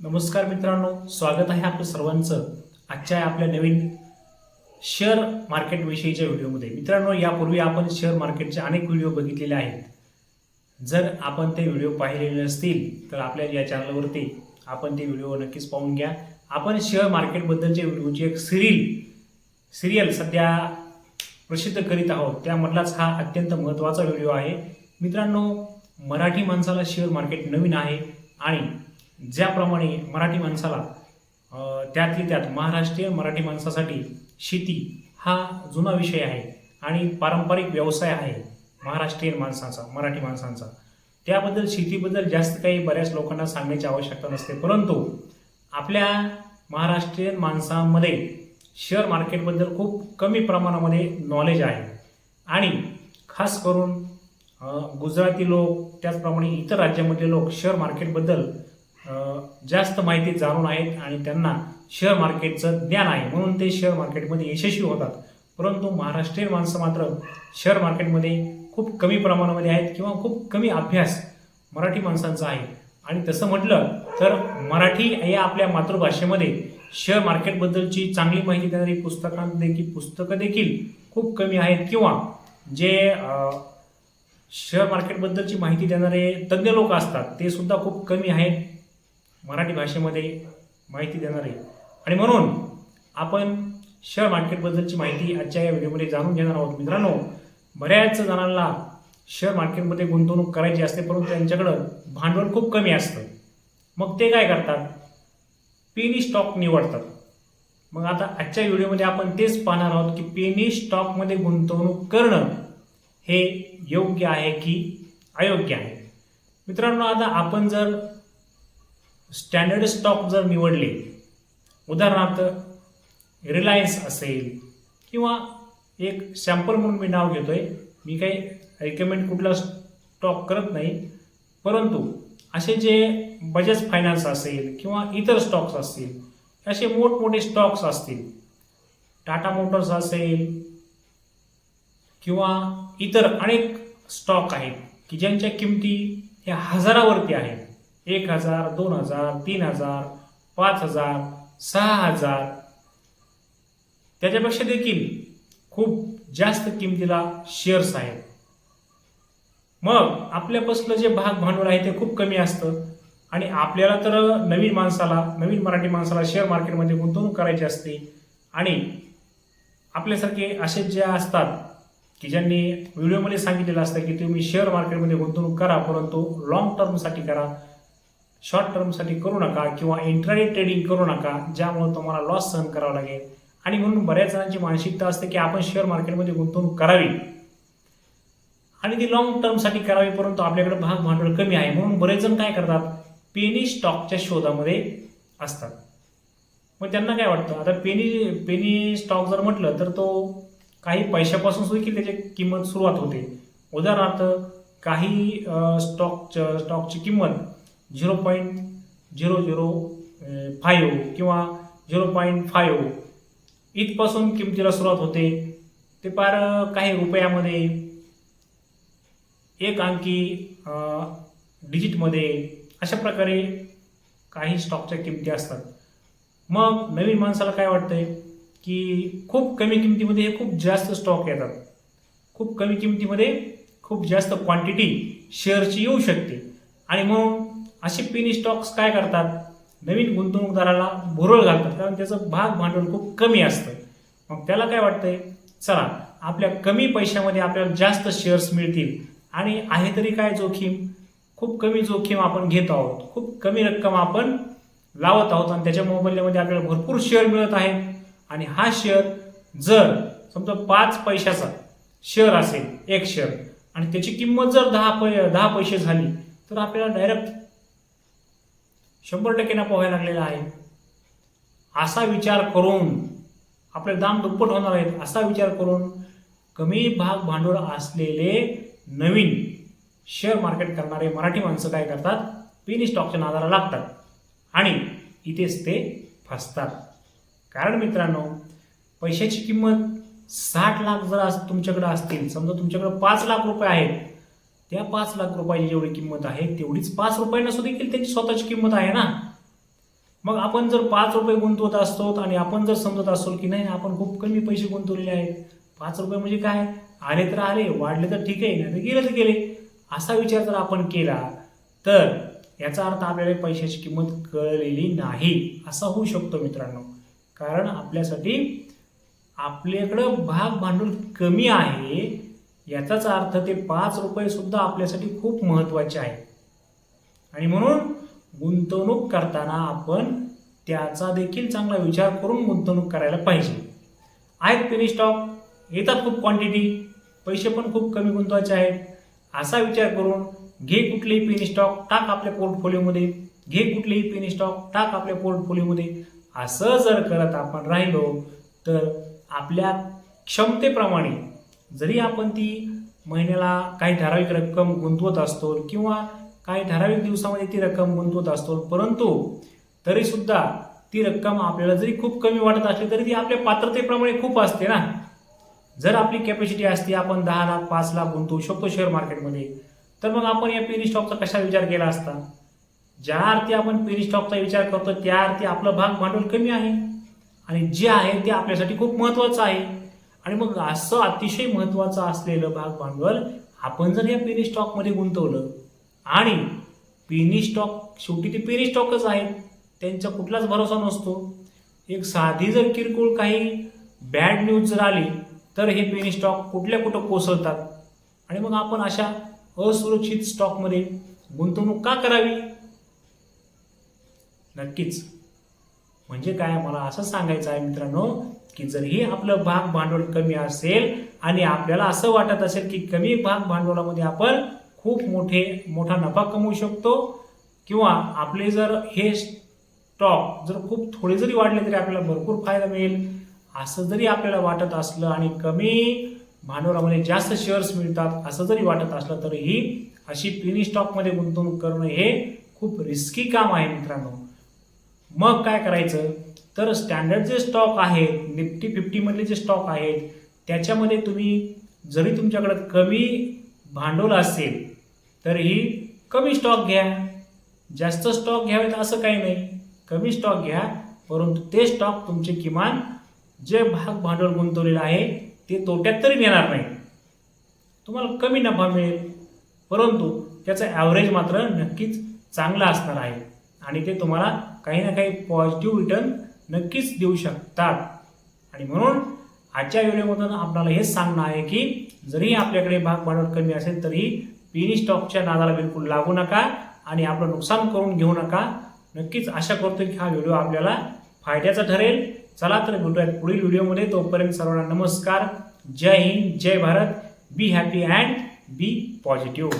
नमस्कार मित्रांनो स्वागत आहे आपलं सर्वांचं आजच्या आपल्या नवीन शेअर मार्केट विषयीच्या व्हिडिओमध्ये. मित्रांनो यापूर्वी आपण शेअर मार्केटचे अनेक व्हिडिओ बघितलेले आहेत. जर आपण ते व्हिडिओ पाहिलेले नसतील तर आपल्या या चॅनलवरती आपण ते व्हिडिओ नक्कीच पाहून घ्या. आपण शेअर मार्केटबद्दलचे व्हिडिओची एक सिरियल सिरियल सध्या प्रसिद्ध करीत आहोत. त्यामधलाच हा अत्यंत महत्त्वाचा व्हिडिओ आहे. मित्रांनो मराठी माणसाला शेअर मार्केट नवीन आहे आणि ज्याप्रमाणे मराठी माणसाला त्यातली त्यात महाराष्ट्रीयन मराठी माणसासाठी शेती हा जुना विषय आहे आणि पारंपरिक व्यवसाय आहे महाराष्ट्रीयन माणसांचा मराठी माणसांचा. त्याबद्दल शेतीबद्दल जास्त काही बऱ्याच लोकांना सांगण्याची आवश्यकता नसते. परंतु आपल्या महाराष्ट्रीयन माणसांमध्ये शेअर मार्केटबद्दल खूप कमी प्रमाणामध्ये नॉलेज आहे. आणि खास करून गुजराती लोक त्याचप्रमाणे इतर राज्यामधले लोक शेअर मार्केटबद्दल जास्त माहिती जाणून आहेत आणि त्यांना शेअर मार्केटचं ज्ञान आहे. म्हणून ते शेअर मार्केटमध्ये यशस्वी होतात. परंतु महाराष्ट्रीयन माणसं मात्र शेअर मार्केटमध्ये खूप कमी प्रमाणामध्ये आहेत किंवा खूप कमी अभ्यास मराठी माणसांचा आहे. आणि तसं म्हटलं तर मराठी या आपल्या मातृभाषेमध्ये शेअर मार्केटबद्दलची चांगली माहिती देणारी पुस्तकांदेखील पुस्तकं देखील खूप कमी आहेत. किंवा जे शेअर मार्केटबद्दलची माहिती देणारे तज्ज्ञ लोक असतात ते सुद्धा खूप कमी आहेत. मराठी भाषेमध्ये माहिती देणार. आहे आणि म्हणून आपण शेअर मार्केटबद्दलची माहिती आजच्या या व्हिडिओमध्ये जाणून घेणार आहोत. मित्रांनो बऱ्याच जणांना शेअर मार्केटमध्ये गुंतवणूक करायची असते परंतु त्यांच्याकडं भांडवल खूप कमी असतं. मग ते काय करतात? पेनी स्टॉक निवडतात. मग आता आजच्या व्हिडिओमध्ये आपण तेच पाहणार आहोत की पेनी स्टॉकमध्ये गुंतवणूक करणं हे योग्य आहे की अयोग्य आहे? मित्रांनो आता आपण जर स्टँडर्ड स्टॉक जर निवडले उदाहरणार्थ रिलायन्स असेल किंवा एक सॅम्पल म्हणून मी नाव घेतोय मी काही रेकमेंड कुठला स्टॉक करत नाही परंतु असे जे बजाज फायनान्स असेल किंवा इतर स्टॉक्स असतील असे मोठमोठे स्टॉक्स असतील टाटा मोटर्स असेल किंवा इतर अनेक स्टॉक आहेत की ज्यांच्या किमती ह्या हजारावरती आहेत. एक हजार दोन हजार तीन हजार पाच हजार सहा हजार. त्याच्यापेक्षा देखील खूप जास्त किमतीला शेअर्स आहेत. मग आपल्यापासलं जे भाग भांडवल आहे ते खूप कमी असतं. आणि आपल्याला तर नवीन माणसाला नवीन मराठी माणसाला शेअर मार्केटमध्ये गुंतवणूक करायची असते. आणि आपल्यासारखे असे जे असतात की ज्यांनी व्हिडिओमध्ये सांगितलेलं असतं की तुम्ही शेअर मार्केटमध्ये गुंतवणूक करा परंतु लॉंग टर्मसाठी करा. शॉर्ट टर्मसाठी करू नका किंवा इंटरनेट ट्रेडिंग करू नका ज्यामुळे तुम्हाला लॉस सहन करावा लागेल. आणि म्हणून बऱ्याच जणांची मानसिकता असते की आपण शेअर मार्केटमध्ये गुंतवणूक करावी. आणि ती लॉंग टर्मसाठी करावी परंतु आपल्याकडे भाग भांडवल कमी आहे. म्हणून बरेच जण काय करतात? पेनी स्टॉकच्या शोधामध्ये असतात. मग त्यांना काय वाटतं? आता पेनी पेनी स्टॉक जर म्हटलं तर तो काही पैशापासून देखील त्याची किंमत सुरुवात होते. उदाहरणार्थ काही स्टॉक स्टॉकची किंमत zero point zero zero five किंवा झिरो पॉईंट फाईव्ह इथपासून किमतीला सुरुवात होते. ते फार काही रुपयामध्ये एक अंकी डिजिटमध्ये अशा प्रकारे काही स्टॉकच्या किमती असतात. मग नवीन माणसाला काय वाटतंय? की खूप कमी किमतीमध्ये हे खूप जास्त स्टॉक येतात. खूप कमी किमतीमध्ये खूप जास्त क्वांटिटी शेअरची येऊ शकते. आणि म्हणून असे पेनी स्टॉक्स काय करतात? नवीन गुंतवणूकदाराला भुरळ घालतात. कारण त्याचं भाग भांडवल खूप कमी असतं. मग त्याला काय वाटतंय? चला आपल्या कमी पैशामध्ये आपल्याला जास्त शेअर्स मिळतील. आणि आहे तरी काय जोखीम? खूप कमी जोखीम आपण घेत आहोत. खूप कमी रक्कम आपण लावत आहोत आणि त्याच्या मोबाईलमध्ये आपल्याला भरपूर शेअर मिळत आहेत. आणि हा शेअर जर समजा पाच पैशाचा शेअर असेल एक शेअर आणि त्याची किंमत जर दहा पै दहा पैसे झाली तर आपल्याला डायरेक्ट शंभर टक्के नफा व्हायला लागलेला आहे. असा विचार करून आपले दाम दुप्पट होणार आहेत असा विचार करून कमी भाग भांडवल असलेले नवीन शेअर मार्केट करणारे मराठी माणसं काय करतात? पिनी स्टॉकच्या नादाला लागतात आणि इथेच ते फसतात. कारण मित्रांनो पैशाची किंमत साठ लाख जर तुमच्याकडे असतील समजा तुमच्याकडे पाच लाख रुपये आहेत त्या पाच लाख रुपयाची जेवढी किंमत आहे तेवढीच पाच रुपयांना सुद्धा देखील त्याची स्वतःची किंमत आहे ना? मग आपण जर पाच रुपये गुंतवत असतो आणि आपण जर समजत असतो की नाही आपण खूप कमी पैसे गुंतवलेले आहेत. पाच रुपये म्हणजे काय? आले तर आले वाढले तर ठीक आहे नाही तर गेले तर गेले. असा विचार जर आपण केला तर याचा अर्थ आपल्याला पैशाची किंमत कळलेली नाही. असा होऊ शकतो मित्रांनो. कारण आपल्यासाठी आपल्याकडं भाग भांडवल कमी आहे याचाच अर्थ ते पाच रुपये सुद्धा आपल्यासाठी खूप महत्त्वाचे आहे आणि म्हणून गुंतवणूक करताना आपण त्याचा देखील चांगला विचार करून गुंतवणूक करायला पाहिजे. आहेत पेनी स्टॉक येतात खूप क्वांटिटी पैसे पण खूप कमी गुंतवायचे आहेत. असा विचार करून घे कुठलेही पेनी स्टॉक टाक आपल्या पोर्टफोलिओमध्ये घे कुठलेही पेनी स्टॉक टाक आपल्या पोर्टफोलिओमध्ये असं जर करत आपण राहिलो तर आपल्या क्षमतेप्रमाणे जरी आपण ती महिन्याला काही ठराविक रक्कम गुंतवत असतो किंवा काही ठराविक दिवसामध्ये ती रक्कम गुंतवत असतो परंतु तरीसुद्धा ती रक्कम आपल्याला जरी खूप कमी वाटत असली तरी ती आपल्या पात्रतेप्रमाणे खूप असते ना. जर आपली कॅपॅसिटी असते आपण दहा लाख पाच लाख गुंतवू शकतो शेअर मार्केटमध्ये तर मग आपण या पेरी स्टॉकचा कशा विचार केला असता? ज्या अर्थी आपण पेरी स्टॉकचा विचार करतो त्या अर्थी आपलं भाग भांडवल कमी आहे. आणि जे आहे ते आपल्यासाठी खूप महत्वाचं आहे. आणि मग असं अतिशय महत्वाचं असलेलं भाग भांडवल आपण जर या पेनी स्टॉकमध्ये गुंतवलं आणि पेनी स्टॉक शेवटी ते पेनी स्टॉकच आहेत त्यांचा कुठलाच भरोसा नसतो. एक साधी जर किरकोळ काही बॅड न्यूज जर आली तर हे पेनी स्टॉक कुठल्या कुठं कोसळतात? आणि मग आपण अशा असुरक्षित स्टॉकमध्ये गुंतवणूक का करावी? नक्कीच. म्हणजे काय? मला असं सांगायचं आहे मित्रांनो की जरही आपलं भाग भांडवल कमी असेल आणि आपल्याला असं वाटत असेल की कमी भाग भांडवलामध्ये आपण खूप मोठे मोठा नफा कमवू शकतो किंवा आपले जर हे स्टॉक जर खूप थोडे जरी वाढले तरी आपल्याला भरपूर फायदा मिळेल असं जरी आपल्याला वाटत असलं आणि कमी भांडवलामध्ये जास्त शेअर्स मिळतात असं जरी वाटत असलं तरीही अशी पिनी स्टॉकमध्ये गुंतवणूक करणं हे खूप रिस्की काम आहे मित्रांनो. मग काय करायचं? तर स्टँडर्ड जे स्टॉक आहेत निफ्टी फिफ्टीमधले जे स्टॉक आहेत त्याच्यामध्ये तुम्ही जरी तुमच्याकडं कमी भांडवल असेल तरीही कमी स्टॉक घ्या. जास्त स्टॉक घ्यावेत असं काही नाही. कमी स्टॉक घ्या परंतु ते स्टॉक तुमचे किमान जे भाग भांडवल गुंतवलेलं आहे ते तोट्यात तरी नेणार नाही तुम्हाला कमी नफा मिळेल परंतु त्याचं ॲव्हरेज मात्र नक्कीच चांगलं असणार आहे. आणि ते तुम्हाला काही ना काही पॉझिटिव्ह रिटर्न नक्कीच देऊ शकतात. आणि म्हणून आजच्या व्हिडिओमधून आपल्याला हेच सांगणं आहे की जरी आपल्याकडे भाग भांडवल कमी असेल तरी पेनी स्टॉकच्या नादाला बिलकुल लागू नका आणि आपलं नुकसान करून घेऊ नका. नक्कीच आशा करतो की हा व्हिडिओ आपल्याला फायद्याचा ठरेल. चला तर भेटूयात पुढील व्हिडिओमध्ये तोपर्यंत सर्वांना नमस्कार. जय हिंद जय Bharat. Be happy and be positive